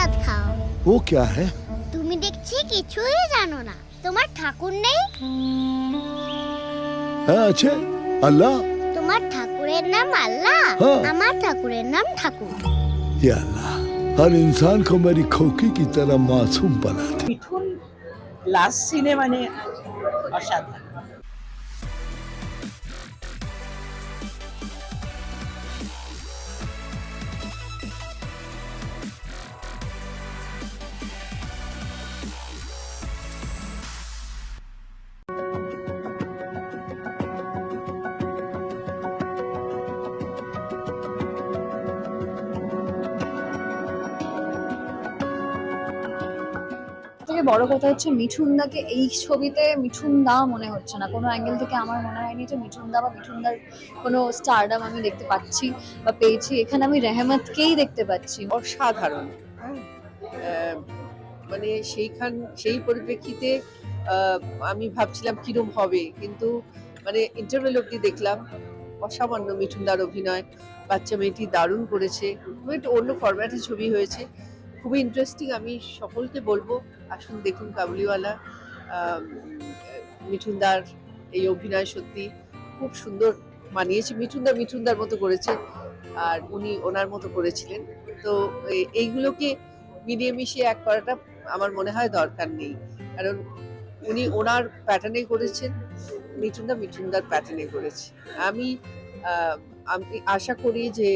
প্রসাদ খাও वो क्या है তুমি দেখছি কিছুই জানো না তোমার ঠাকুর নেই हाँ, अच्छे अल्लाह তোমার ঠাকুরের নাম আল্লাহ হ্যাঁ। আমার ঠাকুরের নাম ঠাকুর या अल्लाह हर इंसान को मेरी खोकी की तरह मासूम बना दे মিঠুন লাস্ট সিনে মানে অসাধারণ থেকে বড় কথা হচ্ছে মিঠুন দাকে এই ছবিতে মিঠুন দা মনে হচ্ছে না। কোনো অ্যাঙ্গেল থেকে আমার মনে হয়নি যে মিঠুন দা বা মিঠুন দার কোনো স্টারডাম আমি দেখতে পাচ্ছি বা পেয়েছি। এখানে আমি রেহমতকেই দেখতে পাচ্ছি। অসাধারণ। হ্যাঁ। মানে সেইখান, সেই পরিপ্রেক্ষিতে আমি ভাবছিলাম কিরম হবে। কিন্তু মানে ইন্টারভেল অব্দি দেখলাম, অসামান্য মিঠুনদার অভিনয়। বাচ্চা মেয়েটি দারুণ করেছে। অন্য ফরম্যাটে ছবি হয়েছে। খুবই ইন্টারেস্টিং আমি সকলকে বলব, আসুন দেখুন কাবুলিওয়ালা মিঠুনদার এই অভিনয় সত্যি খুব সুন্দর মানিয়েছে। মিঠুনদা মিঠুনদার মতো করেছে, আর উনি ওনার মতো করেছিলেন। তো এইগুলোকে মিলিয়ে মিশিয়ে এক করাটা আমার মনে হয় দরকার নেই। কারণ উনি ওনার প্যাটার্নে করেছেন, মিঠুনদা মিঠুনদার প্যাটার্নে করেছে। আমি আমি আশা করি যে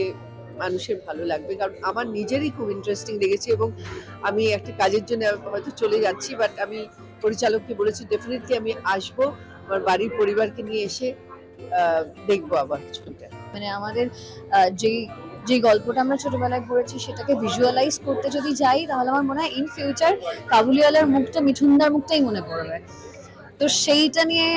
মানুষের ভালো লাগবে। কারণ আমার নিজেরই খুব ইন্টারেস্টিং লেগেছে এবং আমি একটা কাজের জন্য হয়তো চলে যাচ্ছি বাট আমি পরিচালককে বলেছি ডেফিনেটলি আমি আসব, আমার বাড়ির পরিবারকে নিয়ে এসে দেখব আবার ছবিটা মানে আমাদের যেই যে গল্পটা আমরা ছোটবেলায় পড়েছি, সেটাকে ভিজুয়ালাইজ করতে যদি যাই, তাহলে আমার মনে হয় ইন ফিউচার কাবুলিওয়ালার মুখটা, মিঠুনদার মুখটাই মনে পড়বে। তো সেইটা নিয়ে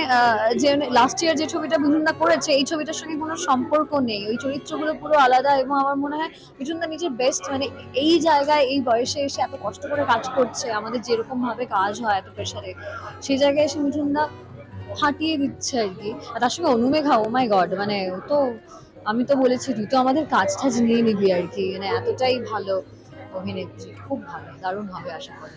যে লাস্ট ইয়ার যে ছবিটা মিঠুনদা করেছে, এই ছবিটার সঙ্গে কোনো সম্পর্ক নেই। ওই চরিত্রগুলো পুরো আলাদা এবং আমার মনে হয় মিঠুনদা নিজের বেস্ট মানে এই জায়গায়, এই বয়সে এসে এত কষ্ট করে কাজ করছে, আমাদের যেরকম ভাবে কাজ হয়, এত প্রেশারে সেই জায়গায় এসে মিঠুনদা ফাটিয়ে দিচ্ছে আর কি। আর তার সঙ্গে অনুমেঘা ও মাই গড মানে ও তো, আমি তো বলেছি, তুই তো আমাদের কাজ টাজ নিয়ে নিবি আর কি। মানে এতটাই ভালো অভিনেত্রী, খুব ভালো, দারুণ হবে আশা করি।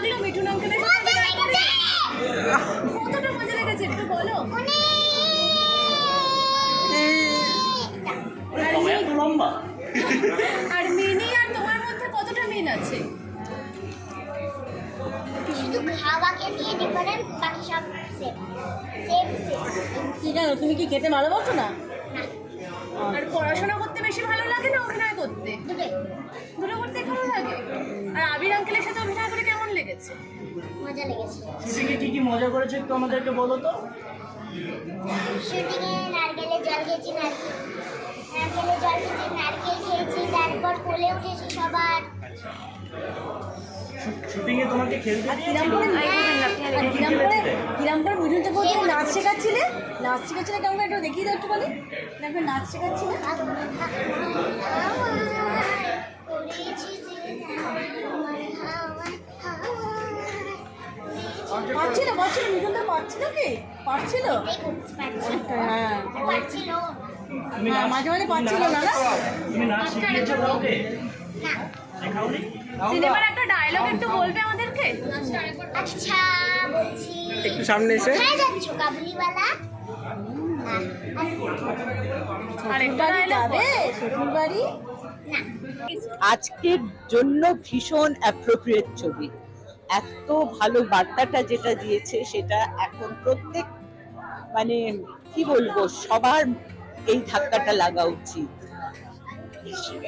মিঠুন অঙ্কেলের কতটা মজা লেগেছে একটু বলো। আর মিনি আর তোমার মধ্যে কতটা মিল আছে? শুধু খাওয়াকে নিয়ে ডিফারেন্স বাকি সব সেম সেম সেম কি জানো তুমি কি খেতে ভালোবাসো না? আর পড়াশোনা করতে বেশি ভালো লাগে না অভিনয় করতে? দুটো করতে ভালো লাগে? আর আবির আঙ্কেলের সাথে অভিনয় লেগেছে মজা লেগেছে শুটিংয়ে কি কি মজা করেছে একটু আমাদেরকে বলো তো শুটিংয়ে নারকেলের জল খেয়েছি নারকেল নারকেলের জল খেয়েছি নারকেল খেয়েছি তারপর কোলে উঠেছি সবার শুটিংয়ে তোমাকে খেলতে কিরাম করে আর কিরাম করে কিরাম করে মিঠুন চক্রবর্তী নাচ শেখাচ্ছিলে নাচ শেখাচ্ছিলে কেমন একটু দেখিয়ে দাও একটু নাচ শেখাচ্ছিলে পারছিল পারছিল পারছিল কি? পারছিল? হ্যাঁ। হ্যাঁ, মাঝে মাঝে পারছিল না না তুমি নাচ শিখিয়েছো কাউকে শেখাওনি? সিনেমার একটা ডায়লগ একটু বলবে আমাদেরকে? আচ্ছা বলছি। একটু সামনে এসে। কোথায় যাচ্ছ কাবুলিওয়ালা? আজকের জন্য ভীষণ অ্যাপ্রোপ্রিয়েট ছবি। এত ভালো বার্তাটা যেটা দিয়েছে সেটা এখন প্রত্যেক মানে কি বলব, সবার এই ধাক্কাটা লাগা উচিত।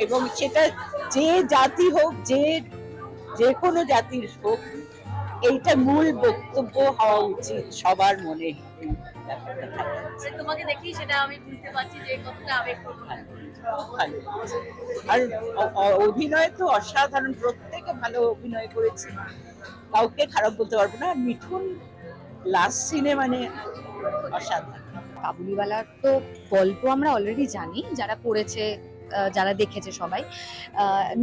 এবং সেটা যে জাতি হোক, যে যে কোনো জাতির হোক এইটা মূল বক্তব্য হওয়া উচিত সবার মনে। তোমাকে দেখি সেটা আমি বুঝতে পারছি যে কতটা আবেগপূর্ণ আর অভিনয় তো অসাধারণ প্রত্যেকে ভালো অভিনয় করেছে। কাউকে খারাপ বলতে পারব না। মিঠুন লাস্ট সিনে মানে অসাধারণ। কাবুলিওয়ালার তো গল্প আমরা অলরেডি জানি যারা পড়েছে যারা দেখেছে সবাই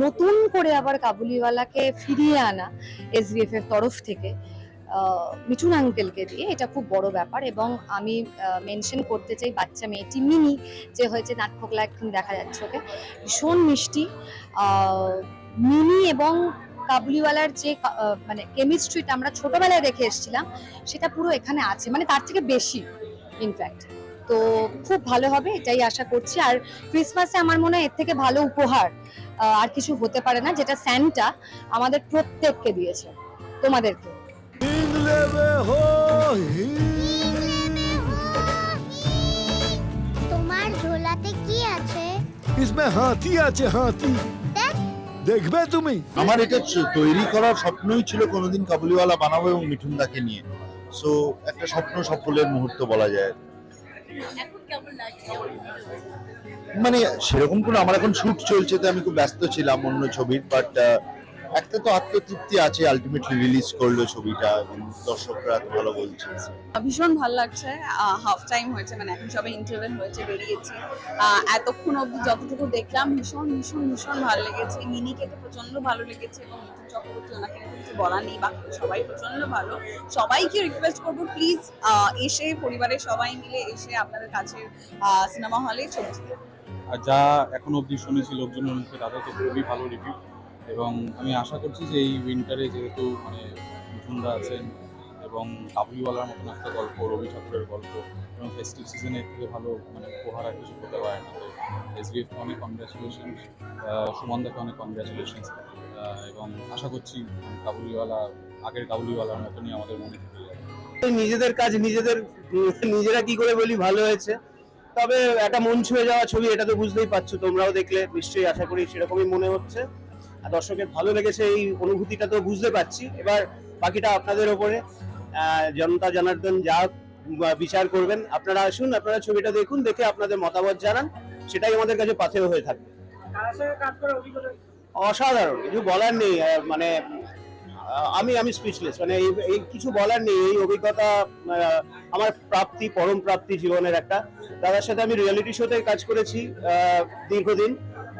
নতুন করে আবার কাবুলিওয়ালাকে ফিরিয়ে আনা এসবিএফ এর তরফ থেকে মিঠুন আঙ্কেলকে দিয়ে, এটা খুব বড় ব্যাপার। এবং আমি মেনশন করতে চাই বাচ্চা মেয়েটি মিনি যে হয়েছে নাট্যকলা এখন দেখা যাচ্ছে ওকে। ভীষণ মিষ্টি। মিনি এবং কাবুলিওয়ালার যে মানে কেমিস্ট্রিটা আমরা ছোটবেলায় দেখে এসেছিলাম, সেটা পুরো এখানে আছে। মানে তার থেকে বেশি ইনফ্যাক্ট তো খুব ভালো হবে এটাই আশা করছি আর ক্রিসমাসে আমার মনে হয় এর থেকে ভালো উপহার আহ, আর কিছু হতে পারে না যেটা স্যান্টা আমাদের প্রত্যেককে দিয়েছে তোমাদেরকে इंग्ले में हो ही তোমার ঝোলাতে কি আছে इसमें हाथी আছে হাতি দেখ দেখবে তুমি আমার এটা চ- তৈরি করার স্বপ্নই ছিল কোনোদিন কাবুলিওয়ালা বানাবো এবং মিঠুনদাকে নিয়ে সো একটা স্বপ্ন সফলের মুহূর্ত বলা যায় মানে সেরকম কোনো, আমার এখন শ্যুট চলছে, তো আমি খুব ব্যস্ত ছিলাম অন্য ছবির বাট একটা তো আত্মতৃপ্তি আছে আলটিমেটলি রিলিজ করল ছবিটা এবং দর্শকরা তো ভালো বলছে ভীষণ ভালো লাগছে। হাফ টাইম হয়েছে মানে এখন সবাই ইন্টারভেল হয়েছে বেরিয়েছি। আহ, এতক্ষণ অবধি যতটুকু দেখলাম ভীষণ ভীষণ ভীষণ ভালো লেগেছে। মিনিকে তো প্রচণ্ড ভালো লেগেছে এবং মিঠুন চক্রবর্তী ওনাকে কিছু বলার নেই বাকি সবাই প্রচণ্ড ভালো। সবাইকে রিকোয়েস্ট করব প্লিজ এসে পরিবারের সবাই মিলে এসে আপনাদের কাছে সিনেমা হলে ছবি আর যা এখন অবধি শুনেছি লোকজনের মুখে তাদের তো খুবই ভালো রিভিউ এবং আমি আশা করছি যে এই উইন্টারে যেহেতু মানে মিঠুনদা আছেন এবং কাবুলিওয়ালার মতন একটা গল্প, রবি ঠাকুরের গল্প এবং ফেস্টিভ সিজনের থেকে ভালো মানে উপহার আর কিছু হতে পারে না। তো এসবিএফকে অনেক কনগ্রাচুলেশন সুমনদাকে অনেক কনগ্রাচুলেশন এবং আশা করছি কাবুলিওয়ালা আগের কাবুলিওয়ালার মতনই আমাদের মনে থেকে যাবে। নিজেদের কাজ, নিজেদের, নিজেরা কি করে বলি, ভালো হয়েছে। তবে একটা মন ছুঁয়ে যাওয়া ছবি, এটা তো বুঝতেই পারছ, তোমরাও দেখলে, নিশ্চয়ই আশা করি সেরকমই মনে হচ্ছে। দর্শকের ভালো লেগেছে এই অনুভূতিটা তো বুঝতে পারছি। এবার বাকিটা আপনাদের ওপরে জনতা জনার্দন যা বিচার করবেন, আপনারা আসুন, আপনারা ছবিটা দেখুন, দেখে আপনাদের মতামত জানান, সেটাই আমাদের কাছে পাথেয় হয়ে থাকবে। অসাধারণ, কিছু বলার নেই মানে আমি আমি স্পিচলেস মানে এই কিছু বলার নেই, এই অভিজ্ঞতা আমার প্রাপ্তি, পরম প্রাপ্তি জীবনের একটা। দাদার সাথে আমি রিয়েলিটি শোতে কাজ করেছি দীর্ঘদিন।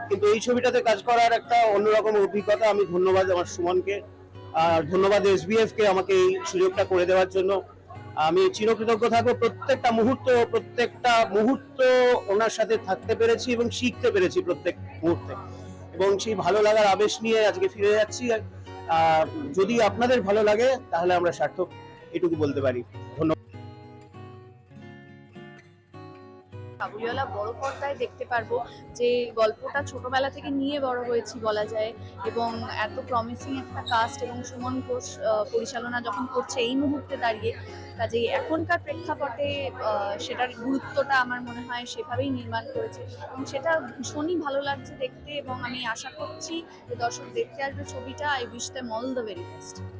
কিন্তু এই ছবিটাতে কাজ করার একটা অন্যরকম অভিজ্ঞতা। আমি ধন্যবাদ আমার সুমনকে। আর ধন্যবাদ এসবিএফ কে আমাকে এই সুযোগটা করে দেওয়ার জন্য। আমি চিরকৃতজ্ঞ থাকব প্রত্যেকটা মুহূর্ত প্রত্যেকটা মুহূর্ত ওনার সাথে থাকতে পেরেছি এবং শিখতে পেরেছি প্রত্যেক মুহূর্তে। এবং সেই ভালো লাগার আবেশ নিয়ে আজকে ফিরে যাচ্ছি। যদি আপনাদের ভালো লাগে, তাহলে আমরা সার্থক এটুকু বলতে পারি। কাবুলিওয়ালা বড় পর্দায় দেখতে পারব যে গল্পটা ছোটবেলা থেকে নিয়ে বড় হয়েছি বলা যায় এবং এত প্রমিসিং একটা কাস্ট এবং সুমন ঘোষ পরিচালনা যখন করছে এই মুহূর্তে দাঁড়িয়ে, কাজেই এখনকার প্রেক্ষাপটে সেটার গুরুত্বটা আমার মনে হয় সেভাবেই নির্মাণ করেছে এবং সেটা ভীষণই ভালো লাগছে দেখতে এবং আমি আশা করছি যে দর্শক দেখতে আসবে ছবিটা I wish them all the very best